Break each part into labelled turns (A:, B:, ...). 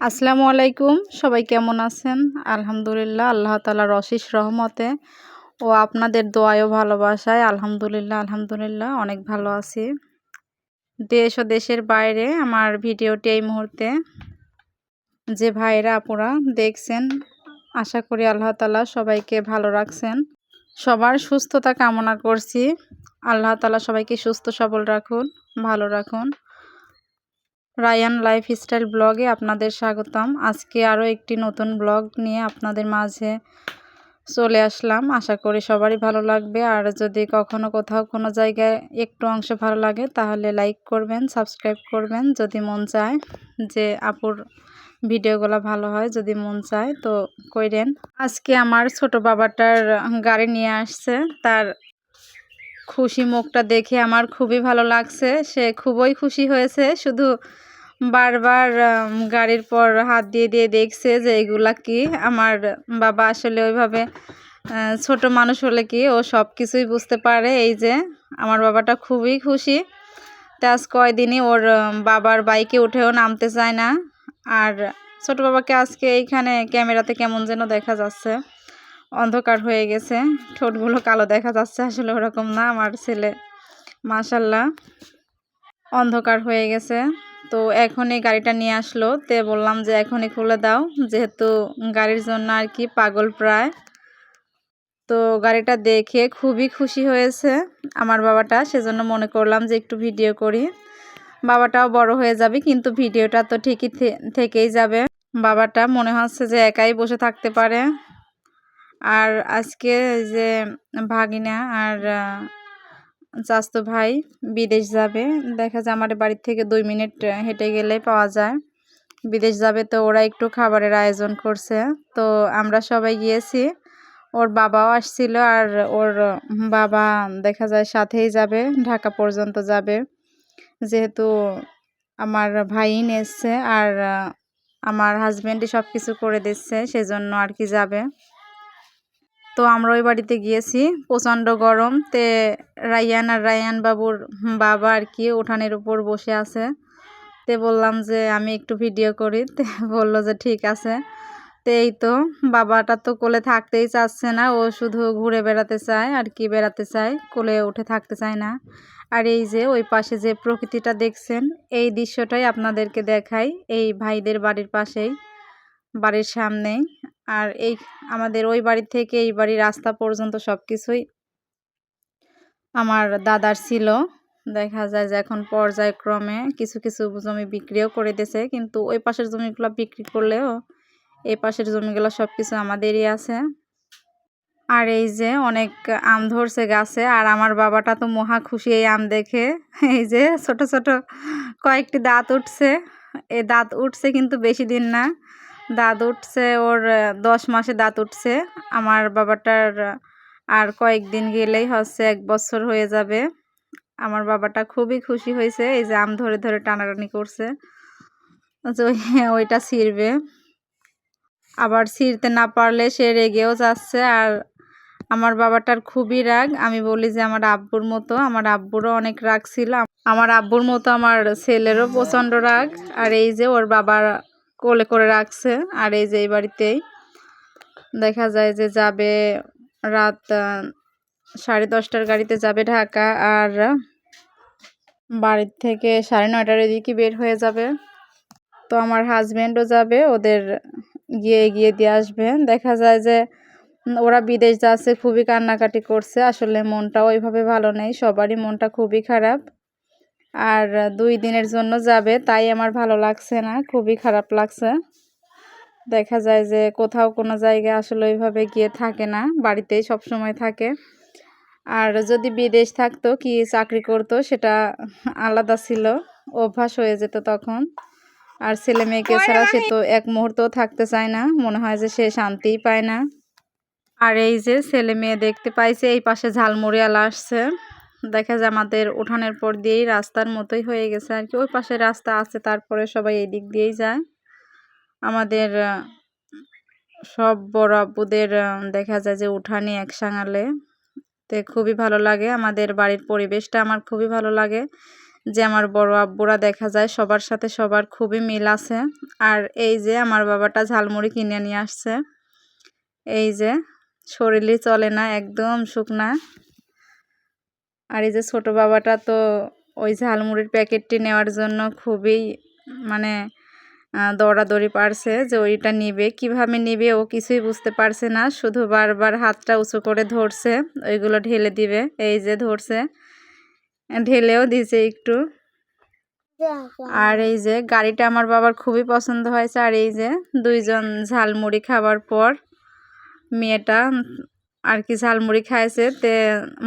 A: আসসালামু আলাইকুম, সবাই কেমন আছেন? আলহামদুলিল্লাহ, আল্লাহ তালার অশেষ রহমতে ও আপনাদের দোয়ায়ও ভালোবাসায় আলহামদুলিল্লাহ আলহামদুলিল্লাহ, অনেক ভালো আছি। দেশ ও দেশের বাইরে আমার ভিডিওটি এই মুহূর্তে যে ভাইরা আপুরা দেখছেন, আশা করি আল্লাহ তালা সবাইকে ভালো রাখছেন। সবার সুস্থতা কামনা করছি। আল্লাহ তালা সবাইকে সুস্থ সবল রাখুন, ভালো রাখুন। রায়ান লাইফ স্টাইল ব্লগে আপনাদের স্বাগতম। আজকে আরও একটি নতুন ব্লগ নিয়ে আপনাদের মাঝে চলে আসলাম। আশা করি সবারই ভালো লাগবে। আর যদি কখনো কোথাও কোনো জায়গায় একটু অংশ ভালো লাগে, তাহলে লাইক করবেন, সাবস্ক্রাইব করবেন যদি মন চায় যে আপুর ভিডিওগুলো ভালো হয় যদি মন চায় তো কইরেন। আজকে আমার ছোট বাবাটার গাড়ি নিয়ে আসছে। তার খুশি মুখটা দেখে আমার খুবই ভালো লাগছে। সে খুবই খুশি হয়েছে। শুধু বারবার গাড়ির পর হাত দিয়ে দিয়ে দেখছে যে এগুলা কি? আমার বাবা আসলে ওইভাবে ছোট মানুষ হলে কি ও সব কিছুই বুঝতে পারে? এই যে, আমার বাবাটা খুবই খুশি। তা আজ কয়দিনই ওর বাবার বাইকে উঠেও নামতে চায় না। আর ছোট বাবাকে আজকে এইখানে ক্যামেরাতে কেমন যেন দেখা যাচ্ছে। অন্ধকার হয়ে গেছে। ঠোঁটগুলো কালো দেখা যাচ্ছে। আসলে ওরকম না, আমার ছেলে। মাশাল্লাহ। অন্ধকার হয়ে গেছে। তো এখনই গাড়িটা নিয়ে আসলো। তে বললাম যে এখনই খুলে দাও, যেহেতু গাড়ির জন্য আর কি পাগল প্রায়। তো গাড়িটা দেখে খুবই খুশি হয়েছে আমার বাবাটা। সেজন্য মনে করলাম যে একটু ভিডিও করি। বাবাটাও বড় হয়ে যাবে, কিন্তু ভিডিওটা তো ঠিকই থেকেই যাবে। বাবাটা মনে হচ্ছে যে একাই বসে থাকতে পারে। আর আজকে যে ভাগিনা আর চাস্তো ভাই বিদেশ যাবে। দেখা যায় আমার বাড়ির থেকে দুই মিনিট হেঁটে গেলে পাওয়া যায়। বিদেশ যাবে তো ওরা একটু খাবারের আয়োজন করছে। তো আমরা সবাই গিয়েছি। ওর বাবাও আসছিল আর ওর বাবা দেখা যায় সাথেই যাবে, ঢাকা পর্যন্ত যাবে। যেহেতু আমার ভাই এসছে আর আমার হাজব্যান্ডই সব কিছু করে দিচ্ছে, সেজন্য আর কি যাবে। তো আমরা ওই বাড়িতে গিয়েছি, প্রচণ্ড গরম। তে রায়ান আর রায়ান বাবুর বাবা আর কি উঠানের উপর বসে আছে। তে বললাম যে, আমি একটু ভিডিও করি। তে বলল যে, ঠিক আছে। তে এই তো, বাবাটা তো কোলে থাকতেই চাচ্ছে না। ও শুধু ঘুরে বেড়াতে চায় আর কি, বেড়াতে চায়। কোলে উঠে থাকতে চায় না। আর এই যে, ওই পাশে যে প্রকৃতিটা দেখছেন, এই দৃশ্যটাই আপনাদেরকে দেখাই, এই ভাইদের বাড়ির পাশেই। বাড়ির সামনেই। আর এই আমাদের ওই বাড়ি থেকে এই বাড়ির রাস্তা পর্যন্ত সব কিছুই আমার দাদার ছিল। দেখা যায় যে এখন পর্যায়ক্রমে কিছু কিছু জমি বিক্রিও করে দিয়েছে কিন্তু ওই পাশের জমিগুলো বিক্রি করলেও এই পাশের জমিগুলো সব কিছু আমাদেরই আছে। আর এই যে অনেক আম ধরছে গাছে, আর আমার বাবাটা তো মহা খুশি এই আম দেখে। এই যে ছোট ছোট কয়েকটি দাঁত উঠছে। এই দাঁত উঠছে কিন্তু বেশি দিন না। দাঁত উঠছে, ওর দশ মাসে দাঁত উঠছে। আমার বাবাটার আর কয়েকদিন গেলেই হচ্ছে এক বছর হয়ে যাবে। আমার বাবাটা খুবই খুশি হয়েছে, এই যে আম ধরে ধরে টানাটানি করছে। ওইটা ছিঁড়বে। আবার ছিঁড়তে না পারলে সে রেগেও যাচ্ছে। আর আমার বাবাটার খুবই রাগ। আমি বলি যে আমার আব্বুর মতো, আমার আব্বুরও অনেক রাগ ছিল। আমার আব্বুর মতো আমার ছেলেরও প্রচণ্ড রাগ। আর এই যে ওর বাবার কোলে করে রাখছে। আর এই যে এই বাড়িতেই দেখা যায় যে যাবে রাত সাড়ে দশটার গাড়িতে যাবে ঢাকা আর বাড়ির থেকে সাড়ে নয়টার এদিকে বের হয়ে যাবে। তো আমার হাজব্যান্ডও যাবে, ওদের গিয়ে এগিয়ে দিয়ে আসবে। দেখা যায় যে ওরা বিদেশ যাচ্ছে, খুবই কান্নাকাটি করছে। আসলে মনটা ওইভাবে ভালো নেই, সবারই মনটা খুবই খারাপ। আর দুই দিনের জন্য যাবে তাই আমার ভালো লাগছে না খুবই খারাপ লাগছে। দেখা যায় যে কোথাও কোনো জায়গায় আসলে ওইভাবে গিয়ে থাকে না বাড়িতেই সব সময় থাকে। আর যদি বিদেশ থাকতো কি চাকরি করতো সেটা আলাদা ছিল অভ্যাস হয়ে যেত তখন। আর ছেলে মেয়েকে ছাড়া সে তো এক মুহূর্তও থাকতে চায় না মনে হয় যে সে শান্তিই পায় না। আর এই যে ছেলে মেয়ে দেখতে পাইছে এই পাশে ঝালমুড়িয়ালা আসছে। দেখা যায় আমাদের উঠানের পর দিয়েই রাস্তার মতোই হয়ে গেছে আর কি। ওই পাশে রাস্তা আছে, তারপরে সবাই এই দিক দিয়েই যায়। আমাদের সব বড় আব্বুদের দেখা যায় যে উঠানে এক সাঙালে। তে খুবই ভালো লাগে। আমাদের বাড়ির পরিবেশটা আমার খুবই ভালো লাগে যে আমার বড় আব্বুরা দেখা যায় সবার সাথে সবার খুবই মিল আছে। আর এই যে আমার বাবাটা ঝালমুড়ি কিনে নিয়ে আসছে। এই যে, শরীরই চলে না, একদম শুকনা। আর এই যে ছোট বাবাটা তো ওই ঝালমুড়ির প্যাকেটটি নেওয়ার জন্য খুবই মানে দৌড়াদৌড়ি পারছে যে ওইটা নিবে। কীভাবে নিবে ও কিছুই বুঝতে পারছে না, শুধু বারবার হাতটা উঁচু করে ধরছে, ওইগুলো ঢেলে দিবে, এই যে ধরছে, ঢেলেও দিছে একটু। আর এই যে গাড়িটা আমার বাবার খুবই পছন্দ হয়েছে, আর এই যে দুইজন ঝালমুড়ি খাবার পর মেয়েটা আর কি ঝালমুড়ি খাইছে, তে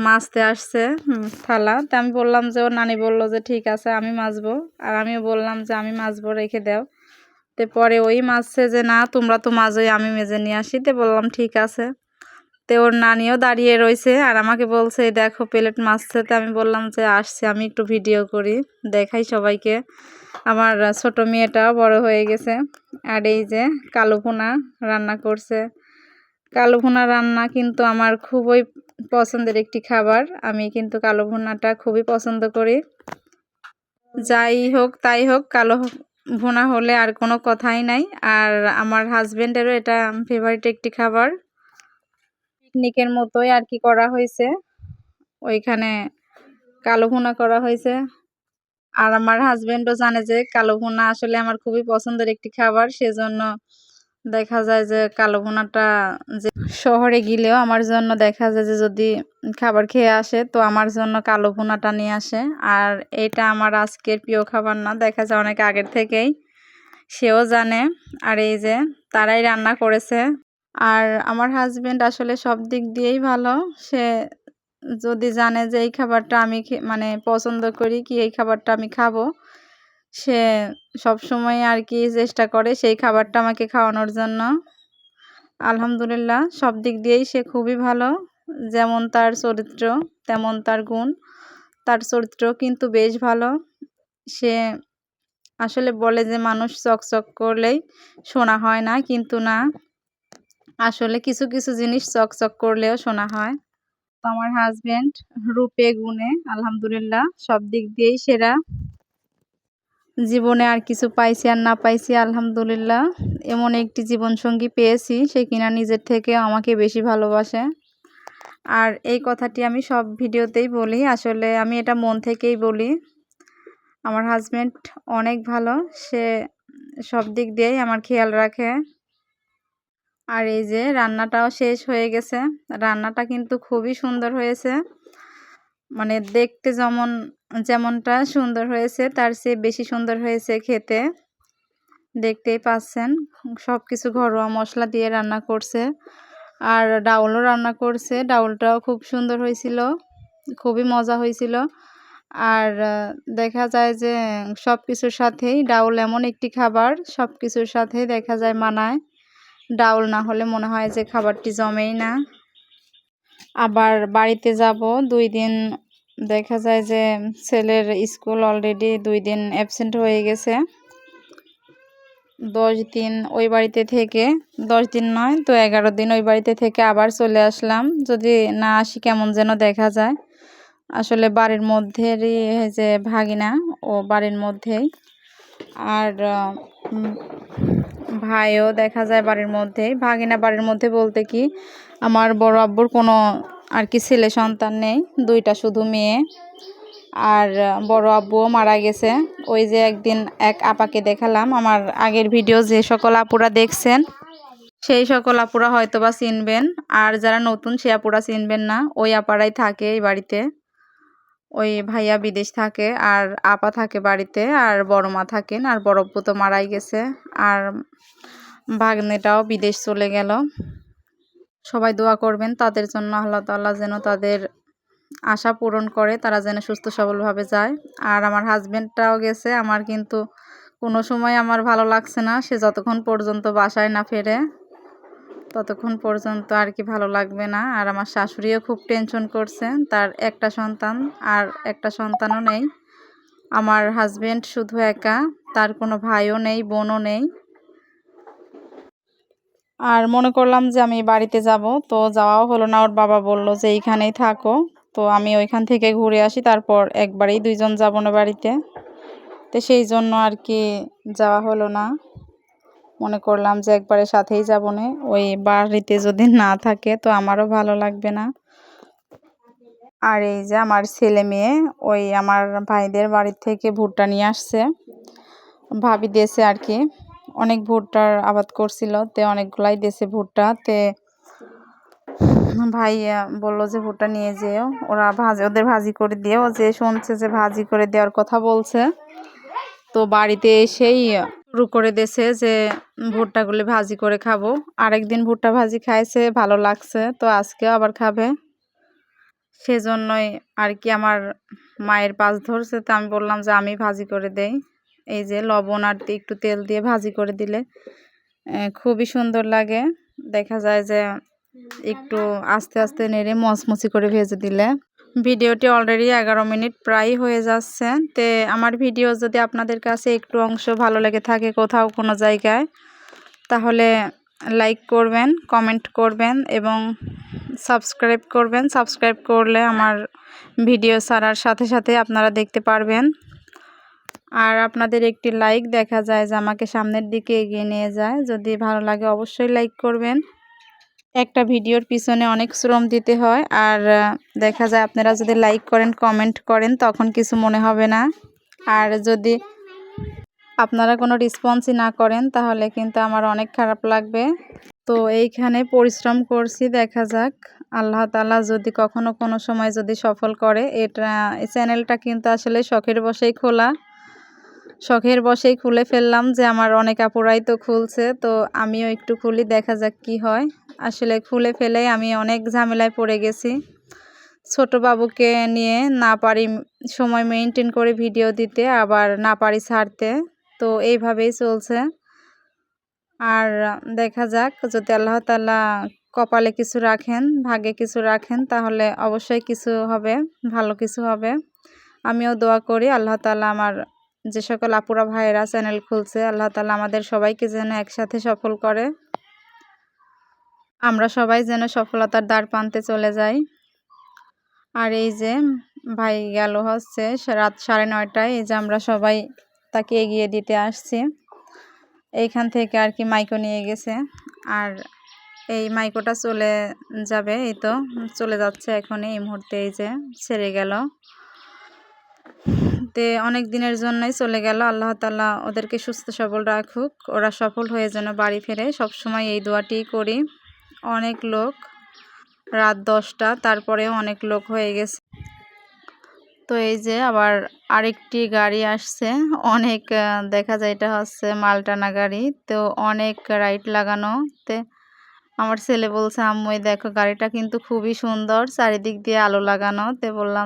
A: মাছতে আসছে থালা। তে আমি বললাম যে ও নানি বলল যে, ঠিক আছে, আমি মাছবো। আর আমিও বললাম যে, আমি মাছবো, রেখে দাও। তে পরে ওই মাছছে যে, না, তোমরা তো মাছই, আমি মেজে নিয়ে আসি। তে বললাম, ঠিক আছে। তে ওর নানিও দাঁড়িয়ে রয়েছে আর আমাকে বলছে দেখো, প্লেট মাছছে। তে আমি বললাম যে, আসছে, আমি একটু ভিডিও করি, দেখাই সবাইকে। আমার ছোট মেয়েটাও বড় হয়ে গেছে। আর এই যে, কালো পোনা রান্না করছে। কালো ভুনা রান্না কিন্তু আমার খুবই পছন্দের একটি খাবার। আমি কিন্তু কালো ভুনাটা খুবই পছন্দ করি। যাই হোক, তাই হোক কালো ভুনা হলে আর কোনো কথাই নাই। আর আমার হাজব্যান্ডেরও এটা ফেভারিট একটি খাবার। পিকনিকের মতোই আর কি করা হয়েছে। ওইখানে কালো ভুনা করা হয়েছে। আর আমার হাজব্যান্ডও জানে যে কালো ভুনা আসলে আমার খুবই পছন্দের একটি খাবার, সেজন্য দেখা যায় যে কালো ভুনাটা যে শহরে গেলেও আমার জন্য দেখা যায় যে যদি খাবার খেয়ে আসে, তো আমার জন্য কালো ভুনাটা নিয়ে আসে। আর এটা আমার আজকের প্রিয় খাবার না, দেখা যায় অনেক আগের থেকেই। সেও জানে। আর এই যে তারাই রান্না করেছে। আর আমার হাজব্যান্ড আসলে সব দিক দিয়েই ভালো। সে যদি জানে যে এই খাবারটা আমি মানে পছন্দ করি, কি এই খাবারটা আমি খাব সে সব সময় আর কি চেষ্টা করে সেই খাবারটা আমাকে খাওয়ানোর জন্য। আলহামদুলিল্লাহ, সব দিক দিয়েই সে খুবই ভালো। যেমন তার চরিত্র, তেমন তার গুণ। তার চরিত্র কিন্তু বেশ ভালো। সে আসলে বলে যে মানুষ চকচক করলেই শোনা হয় না, কিন্তু না, আসলে কিছু কিছু জিনিস চকচক করলেও শোনা হয়। আমার হাজব্যান্ড রূপে, গুণে, আলহামদুলিল্লাহ, সব দিক দিয়েই সেরা। জীবনে আর কিছু পাইছি আর না পাইছি, আলহামদুলিল্লাহ। এমন একটি জীবনসঙ্গী পেয়েছি, সে কিনা নিজের থেকে আমাকে বেশি ভালোবাসে। আর এই কথাটি আমি সব ভিডিওতেই বলি, আসলে আমি এটা মন থেকেই বলি। আমার হাজব্যান্ড অনেক ভালো, সে সব দিক দিয়েই আমার খেয়াল রাখে। আর এই যে রান্নাটাও শেষ হয়ে গেছে, রান্নাটা কিন্তু খুবই সুন্দর হয়েছে। মানে দেখতে যেমন যেমনটা সুন্দর হয়েছে, তার চেয়ে বেশি সুন্দর হয়েছে খেতে। দেখতেই পাচ্ছেন সব কিছু ঘরোয়া মশলা দিয়ে রান্না করছে। আর ডাউলও রান্না করছে, ডাউলটাও খুব সুন্দর হয়েছিল, খুবই মজা হয়েছিল। আর দেখা যায় যে সব কিছুর সাথেই ডাউল এমন একটি খাবার সব কিছুর সাথেই দেখা যায় মানায়। ডাউল না হলে মনে হয় যে খাবারটি জমেই না। আবার বাড়িতে যাব, দুই দিন দেখা যায় যে ছেলের স্কুল অলরেডি দুই দিন অ্যাবসেন্ট হয়ে গেছে। দশ দিন ওই বাড়িতে থেকে, দশ দিন নয় তো এগারো দিন ওই বাড়িতে থেকে আবার চলে আসলাম। যদি না আসি কেমন যেন দেখা যায়। আসলে বাড়ির মধ্যেরই যে ভাগিনা, ও বাড়ির মধ্যেই। আর ভাইও দেখা যায় বাড়ির মধ্যেই। ভাগিনা বাড়ির মধ্যে বলতে কি, আমার বড় আব্বুর কোনো আর কি ছেলে সন্তান নেই, দুইটা শুধু মেয়ে। আর বড় আব্বুও মারা গেছে। ওই যে একদিন এক আপাকে দেখালাম, আমার আগের ভিডিও যে সকল আপুরা দেখছেন, সেই সকল আপুরা হয়তো বা চিনবেন। আর যারা নতুন, সে আপুরা চিনবেন না, ওই আপারাই থাকে এই বাড়িতে। ওই ভাইয়া বিদেশ থাকে, আর আপা থাকে বাড়িতে, আর বড় মা থাকেন, আর বড় তো মারাই গেছে। আর ভাগ্নেটাও বিদেশ চলে গেল। সবাই দোয়া করবেন, তাদের জন্য আল্লাহ তাল্লাহ যেন তাদের আশা পূরণ করে, তারা যেন সুস্থ সবলভাবে যায়। আর আমার হাজব্যান্ডটাও গেছে, আমার কিন্তু কোনো সময় আমার ভালো লাগছে না, সে যতক্ষণ পর্যন্ত বাসায় না ফেরে, ততক্ষণ পর্যন্ত আর কি ভালো লাগবে না। আর আমার শাশুড়িও খুব টেনশন করছে, তার একটা সন্তান, আর একটা সন্তানও নেই। আমার হাজব্যান্ড শুধু একা, তার কোনো ভাইও নেই, বোনও নেই। আর মনে করলাম যে আমি বাড়িতে যাব, তো যাওয়াও হলো না। ওর বাবা বলল যে এইখানেই থাকো। তো আমি ওইখান থেকে ঘুরে আসি, তারপর একবারেই দুইজন যাব না বাড়িতে। তো সেই জন্য আর কি যাওয়া হলো না। মনে করলাম যে একবারে সাথেই যাব না। ওই বাড়িতে যদি না থাকে তো আমারও ভালো লাগবে না। আর এই যে আমার ছেলে মেয়ে, ওই আমার ভাইদের বাড়ির থেকে ভুট্টা নিয়ে আসছে। ভাবি দিয়েছে আর কি অনেক ভুট্টার আবাদ করছিল, তে অনেকগুলাই দিয়েছে ভুট্টা, তে ভাই বলল যে ভুট্টা নিয়ে যেও, ওরা ভাজি, ওদের ভাজি করে দিয়েও যে শুনছে যে ভাজি করে দেওয়ার কথা বলছে। তো বাড়িতে এসেই শুরু করে দিয়েছে যে ভুট্টাগুলি ভাজি করে খাব। আরেকদিন ভুট্টা ভাজি খাইছে, ভালো লাগছে, তো আজকেও আবার খাবে। সেজন্যই আর কি আমার মায়ের পাশ ধরছে, তো আমি বললাম যে আমি ভাজি করে দেই। এই যে লবণ আর একটু তেল দিয়ে ভাজি করে দিলে খুবই সুন্দর লাগে। দেখা যায় যে একটু আস্তে আস্তে নেড়ে মচমচি করে ভেজে দিলে। ভিডিওটি অলরেডি এগারো মিনিট প্রায় হয়ে যাচ্ছে। তে আমার ভিডিও যদি আপনাদের কাছে একটু অংশ ভালো লেগে থাকে কোথাও কোনো জায়গায়, তাহলে লাইক করবেন কমেন্ট করবেন এবং সাবস্ক্রাইব করবেন। সাবস্ক্রাইব করলে আমার ভিডিও ছাড়ার সাথে সাথে আপনারা দেখতে পারবেন। আর আপনাদের একটি লাইক দেখা যায় যে আমাকে সামনের দিকে এগিয়ে নিয়ে যায়। যদি ভালো লাগে অবশ্যই লাইক করবেন। একটা ভিডিওর পিছনে অনেক শ্রম দিতে হয়। আর দেখা যায় আপনারা যদি লাইক করেন কমেন্ট করেন, তখন কিছু মনে হবে না। আর যদি আপনারা কোনো রেসপন্সই না করেন, তাহলে কিন্তু আমার অনেক খারাপ লাগবে। তো এইখানে পরিশ্রম করছি, দেখা যাক। আল্লাহ তালা যদি কখনো কোনো সময় যদি সফল করে, এটা চ্যানেলটা কিন্তু আসলে শখের বসেই খোলা। শখের বসেই খুলে ফেললাম যে আমার অনেক আপুরাই তো খুলছে, তো আমিও একটু খুলি, দেখা যাক কি হয়। আসলে খুলে ফেলে আমি অনেক ঝামেলায় পড়ে গেছি। ছোট বাবুকে নিয়ে না পারি সময় মেনটেন করে ভিডিও দিতে, আবার না পারি ছাড়তে, তো এইভাবেই চলছে। আর দেখা যাক, যদি আল্লাহ তালা কপালে কিছু রাখেন ভাগে কিছু রাখেন, তাহলে অবশ্যই কিছু হবে, ভালো কিছু হবে। আমিও দোয়া করি, আল্লাহ তালা আমার যে সকল আপুরা, ভাইয়েরা চ্যানেল খুলছে, আল্লাহ তালা আমাদের সবাইকে যেন একসাথে সফল করে। আমরা সবাই যেন সফলতার দ্বার প্রান্তে চলে যাই। আর এই যে ভাই গেল হচ্ছে রাত সাড়ে নয়টায়, এই যে আমরা সবাই তাকে এগিয়ে দিতে আসছি। এইখান থেকে আর কি মাইকো নিয়ে গেছে। আর এই মাইকোটা চলে যাবে, এই তো চলে যাচ্ছে এখন এই মুহূর্তে এই যে ছেড়ে গেল। তে অনেক দিনের জন্যই চলে গেল। আল্লাহ তালা ওদেরকে সুস্থ, সবল রাখুক। ওরা সফল হয়ে যেন বাড়ি ফেরে। সবসময় এই দোয়াটি করি। অনেক লোক রাত দশটা, তারপরেও অনেক লোক হয়ে গেছে। তো এই যে আবার আরেকটি গাড়ি আসছে। অনেক দেখা যায় এটা হচ্ছে মালটানা গাড়ি। তো অনেক রাইট লাগানো। তে আমার ছেলে বলছে, আম্মু দেখো, গাড়িটা কিন্তু খুবই সুন্দর। চারিদিক দিয়ে আলো লাগানো। তে বললাম